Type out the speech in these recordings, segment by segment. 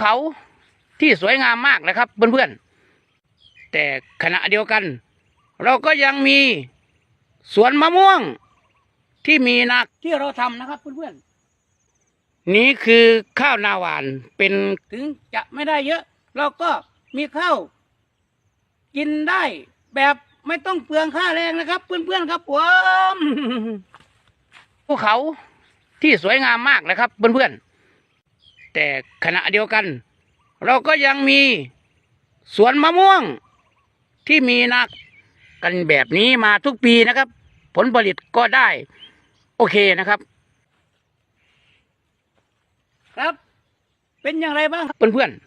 เขาที่สวยงามมากนะครับเพื่อนๆ แต่ขณะเดียวกัน เราก็ยังมีสวนมะม่วงที่มีนาที่เราทำนะครับเพื่อนๆ นี้คือข้าวนาหวานเป็นถึงจะไม่ได้เยอะ เราก็มีข้าวกินได้แบบไม่ต้องเปลืองค่าแรงนะครับ เพื่อนๆครับผมภูเขาที่สวยงามมากนะครับเพื่อนๆ แต่ขณะเดียวกัน เราก็ยังมีสวนมะม่วงที่มีนักกันแบบนี้มาทุกปีนะครับ ผลผลิตก็ได้ โอเคนะครับ ครับเป็นอย่างไรบ้างครับเพื่อนๆ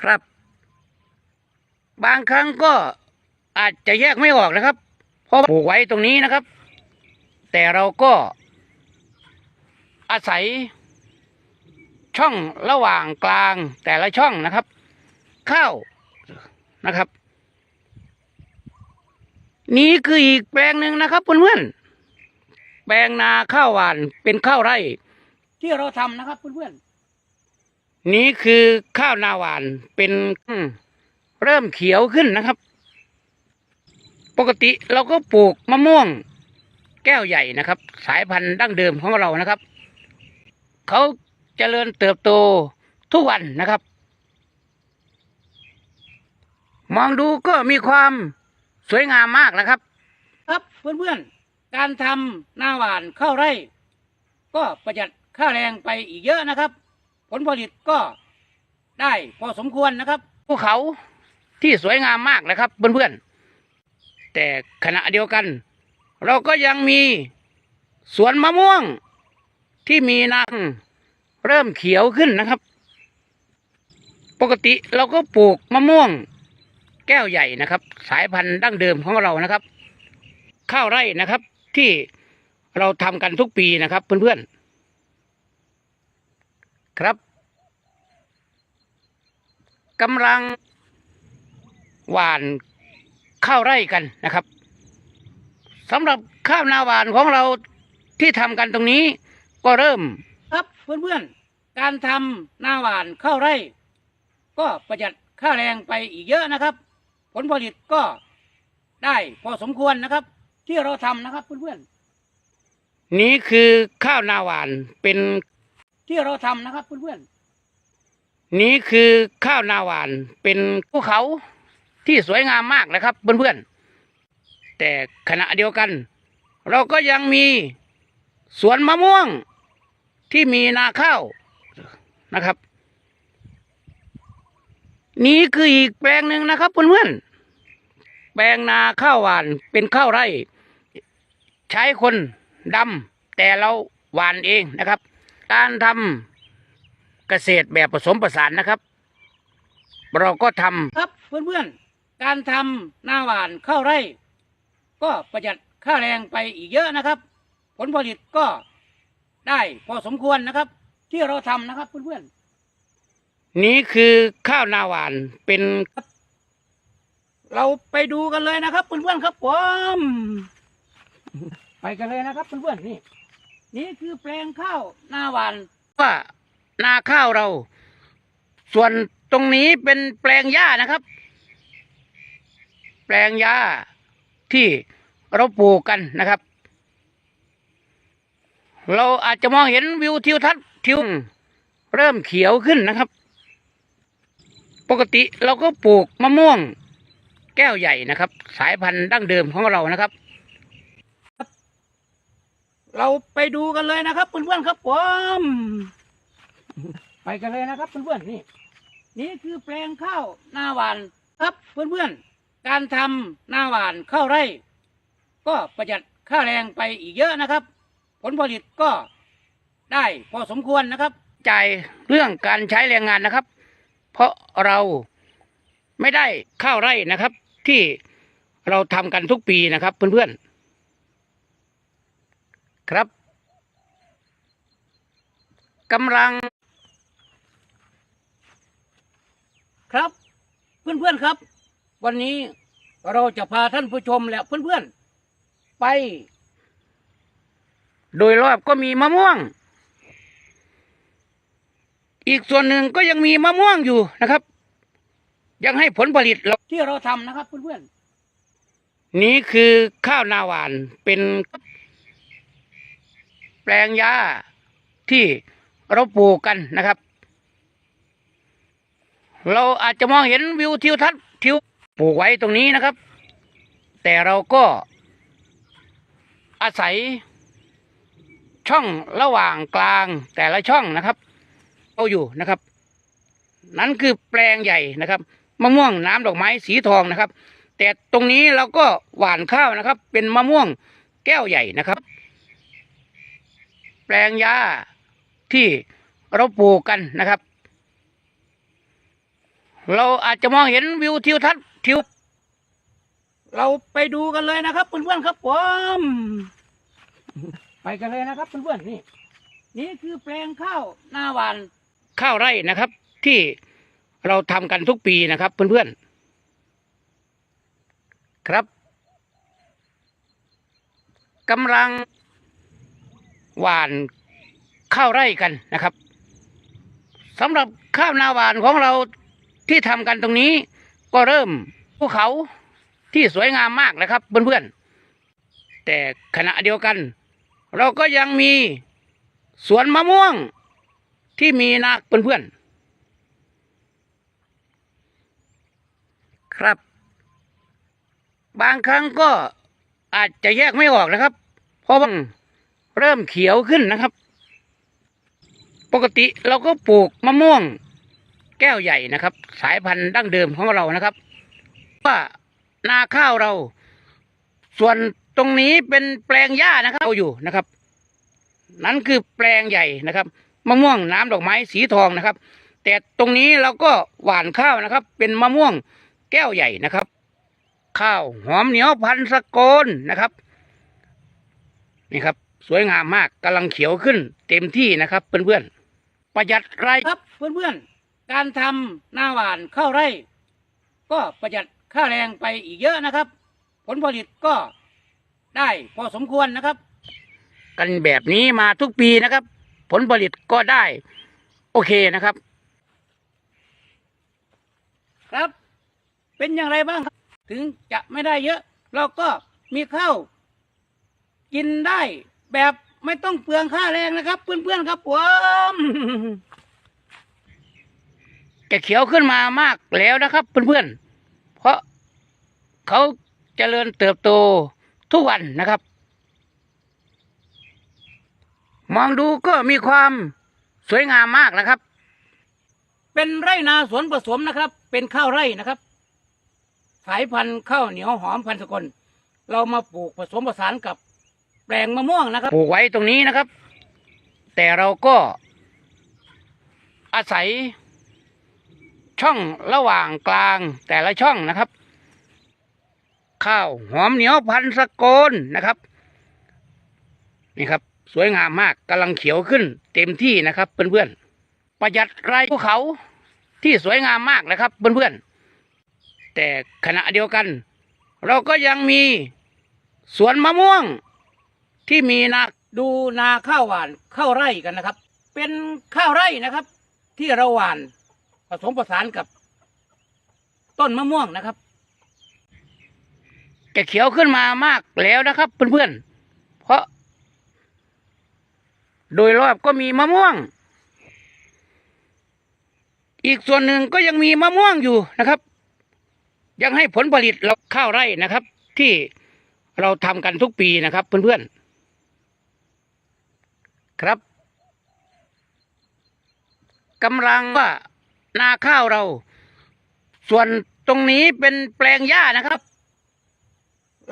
ครับ บางครั้งก็อาจจะแยกไม่ออกนะครับ เพราะปลูกไว้ตรงนี้นะครับ แต่เราก็ อาศัย ช่องระหว่างกลางแต่ละช่องนะครับข้าวนะครับ นี่คืออีกแปลงหนึ่งนะครับเพื่อนๆแปลงนาข้าวหวานเป็นข้าวไร่ ที่เราทำนะครับเพื่อนๆนี่คือข้าวนาหวานเป็นเริ่มเขียวขึ้นนะครับ ปกติเราก็ปลูกมะม่วงแก้วใหญ่นะครับ สายพันธุ์ดั้งเดิมของเรานะครับ เขาเจริญเติบโตทุกวันนะครับ มองดูก็มีความสวยงามมากนะครับ ครับเพื่อนๆ การทำหน้าหวานข้าวไร่ ก็ประหยัดค่าแรงไปอีกเยอะนะครับ ผลผลิตก็ได้พอสมควรนะครับภูเขาที่สวยงามมากนะครับเพื่อนๆ แต่ขณะเดียวกัน เราก็ยังมีสวนมะม่วง ที่มีนาเริ่มเขียวขึ้นนะครับ ปกติเราก็ปลูกมะม่วง แก้วใหญ่นะครับ สายพันธุ์ดั้งเดิมของเรานะครับ ข้าวไร่นะครับ ที่เราทำกันทุกปีนะครับ เพื่อนๆครับกำลังหว่านข้าวไร่กันนะครับสำหรับข้าวนาหวานของเราที่ทำกันตรงนี้ ก็เริ่ม ครับเพื่อนๆ การทำนาหวานข้าวไร่ ก็ประหยัดค่าแรงไปอีกเยอะนะครับ ผลผลิตก็ได้พอสมควรนะครับ ที่เราทำนะครับเพื่อนๆ นี่คือข้าวนาหวานเป็นที่เราทำนะครับเพื่อนๆ นี่คือข้าวนาหวานเป็นภูเขาที่สวยงามมากนะครับเพื่อนๆ แต่ขณะเดียวกัน เราก็ยังมีสวนมะม่วง ที่มีนาข้าวนะครับ นี่คืออีกแปลงหนึ่งนะครับเพื่อนๆแปลงนาข้าวหวานเป็นข้าวไร่ ใช้คนดำแต่เราหวานเองนะครับ การทำเกษตรแบบผสมผสานนะครับ เราก็ทำครับเพื่อนๆการทำนาหวานข้าวไร่ ก็ประหยัดค่าแรงไปอีกเยอะนะครับ ผลผลิตก็ ได้พอสมควรนะครับ ที่เราทำนะครับเพื่อนๆนี่คือข้าวนาหวานเป็น เราไปดูกันเลยนะครับเพื่อนๆครับผมไปกันเลยนะครับเพื่อนๆนี่ นี่คือแปลงข้าวนาหวานว่านาข้าวเรา ส่วนตรงนี้เป็นแปลงหญ้านะครับ แปลงหญ้าที่เราปลูกกันนะครับ เราอาจจะมองเห็นวิวทิวทัศน์ทิวเริ่มเขียวขึ้นนะครับ ปกติเราก็ปลูกมะม่วง แก้วใหญ่นะครับ สายพันธุ์ดั้งเดิมของเรานะครับ เราไปดูกันเลยนะครับเพื่อนๆครับผมไปกันเลยนะครับเพื่อนๆนี่ นี่คือแปลงข้าวนาหวานครับเพื่อนๆการทำนาหวานข้าวไร่ ก็ประหยัดค่าแรงไปอีกเยอะนะครับ ผลผลิตก็ได้พอสมควรนะครับจ่ายเรื่องการใช้แรงงานนะครับ เพราะเราไม่ได้ข้าวไร่นะครับ ที่เราทำกันทุกปีนะครับ เพื่อนๆครับกำลัง ครับ เพื่อนๆครับ วันนี้เราจะพาท่านผู้ชมและเพื่อนๆไป โดยรอบก็มีมะม่วง อีกส่วนหนึ่งก็ยังมีมะม่วงอยู่นะครับ ยังให้ผลผลิตเราที่เราทำนะครับเพื่อนๆนี่คือข้าวนาหวานเป็นแปลงหญ้าที่เราปลูกกันนะครับ เราอาจจะมองเห็นวิวทิวทัศน์ทิวปลูกไว้ตรงนี้นะครับ แต่เราก็อาศัย ช่องระหว่างกลางแต่ละช่องนะครับ เอาอยู่นะครับ นั้นคือแปลงใหญ่นะครับมะม่วงน้ำดอกไม้สีทองนะครับ แต่ตรงนี้เราก็หว่านข้าวนะครับ เป็นมะม่วงแก้วใหญ่นะครับ แปลงหญ้าที่เราปลูกกันนะครับ เราอาจจะมองเห็นวิวทิวทัศน์ทิว เราไปดูกันเลยนะครับเพื่อนๆครับผม ไปกันเลยนะครับเพื่อนๆนี่ นี่คือแปลงข้าวหน้าหวานข้าวไร่นะครับ ที่เราทำกันทุกปีนะครับ เพื่อนๆครับกำลังหวานข้าวไร่กันนะครับสำหรับข้าวนาหวานของเราที่ทำกันตรงนี้ ก็เริ่มภูเขาที่สวยงามมากนะครับ เพื่อนๆแต่ขณะเดียวกัน เราก็ยังมีสวนมะม่วงที่มีนาเพื่อนๆครับ บางครั้งก็อาจจะแยกไม่ออกนะครับ เพราะว่าเริ่มเขียวขึ้นนะครับ ปกติเราก็ปลูกมะม่วง แก้วใหญ่นะครับ สายพันธุ์ดั้งเดิมของเรานะครับ ว่านาข้าวเราส่วน ตรงนี้เป็นแปลงหญ้านะครับเอาอยู่นะครับ นั้นคือแปลงใหญ่นะครับมะม่วงน้ำดอกไม้สีทองนะครับ แต่ตรงนี้เราก็หว่านข้าวนะครับ เป็นมะม่วงแก้วใหญ่นะครับ ข้าวหอมเหนียวพันสกลนะครับนี่ครับ สวยงามมากกำลังเขียวขึ้น เต็มที่นะครับเพื่อนๆประหยัดไรครับเพื่อนๆการทำหน้าหวานข้าวไร่ ก็ประหยัดค่าแรงไปอีกเยอะนะครับ ผลผลิตก็ ได้พอสมควรนะครับ กันแบบนี้มาทุกปีนะครับ ผลผลิตก็ได้ โอเคนะครับ ครับ เป็นอย่างไรบ้างครับ ถึงจะไม่ได้เยอะ เราก็มีข้าวกินได้แบบไม่ต้องเปลืองค่าแรงนะครับ เพื่อนๆครับผมแกเขียวขึ้นมามากแล้วนะครับ เพื่อนๆเพราะเขาเจริญเติบโต ทุกวันนะครับ มองดูก็มีความสวยงามมากนะครับ เป็นไร่นาสวนผสมนะครับ เป็นข้าวไร่นะครับ สายพันธุ์ข้าวเหนียวหอมพันธุ์สกลเรามาปลูกผสมผสานกับแปลงมะม่วงนะครับ ปลูกไว้ตรงนี้นะครับ แต่เราก็อาศัยช่องระหว่างกลางแต่ละช่องนะครับ ข้าว หอมเหนียวพันสกลนะครับ นี่ครับ สวยงามมากกำลังเขียวขึ้น เต็มที่นะครับเพื่อนๆประหยัดไรายภูเขาที่สวยงามมากนะครับเพื่อนๆแต่ขณะเดียวกัน เราก็ยังมีสวนมะม่วง ที่มีนาดูนาข้าวหวานข้าวไร่กันนะครับ เป็นข้าวไร่นะครับ ที่เราหวานผสมผสานกับต้นมะม่วงนะครับ แกเขียวขึ้นมามากแล้วนะครับ เพื่อนๆ เพราะ โดยรอบก็มีมะม่วง อีกส่วนหนึ่งก็ยังมีมะม่วงอยู่นะครับ ยังให้ผลผลิตเราข้าวไร่นะครับ ที่เราทำกันทุกปีนะครับ เพื่อนๆ ครับกำลังว่านาข้าวเรา ส่วนตรงนี้เป็นแปลงหญ้านะครับ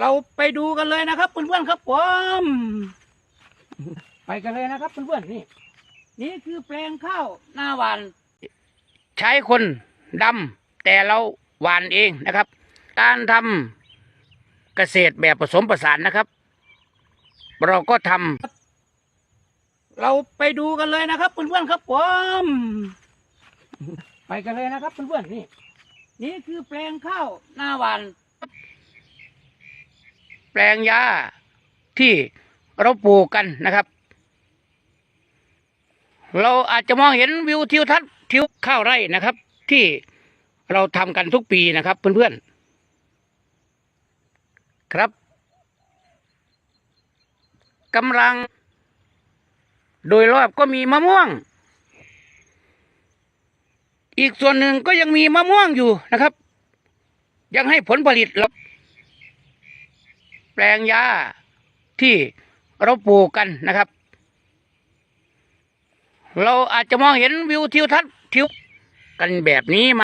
เราไปดูกันเลยนะครับเพื่อนๆครับผมไปกันเลยนะครับเพื่อนๆนี่นี่คือแปลงข้าวหน้าหวาน ใช้คนดำแต่เราหวานเองนะครับ การทำเกษตรแบบผสมผสานนะครับ เราก็ทำเราไปดูกันเลยนะครับเพื่อนๆครับผมไปกันเลยนะครับเพื่อนๆนี่นี่คือแปลงข้าวหน้าหวาน แปลงหญ้าที่เราปลูกกันนะครับ เราอาจจะมองเห็นวิวทิวทัศน์ทิวข้าวไร่นะครับ ที่เราทำกันทุกปีนะครับ เพื่อนๆ ครับกำลัง โดยรอบก็มีมะม่วง อีกส่วนหนึ่งก็ยังมีมะม่วงอยู่นะครับ ยังให้ผลผลิตเรา แปลงหญ้าที่เราปลูกกันนะครับ เราอาจจะมองเห็นวิวทิวทัศน์ทิวกันแบบนี้มา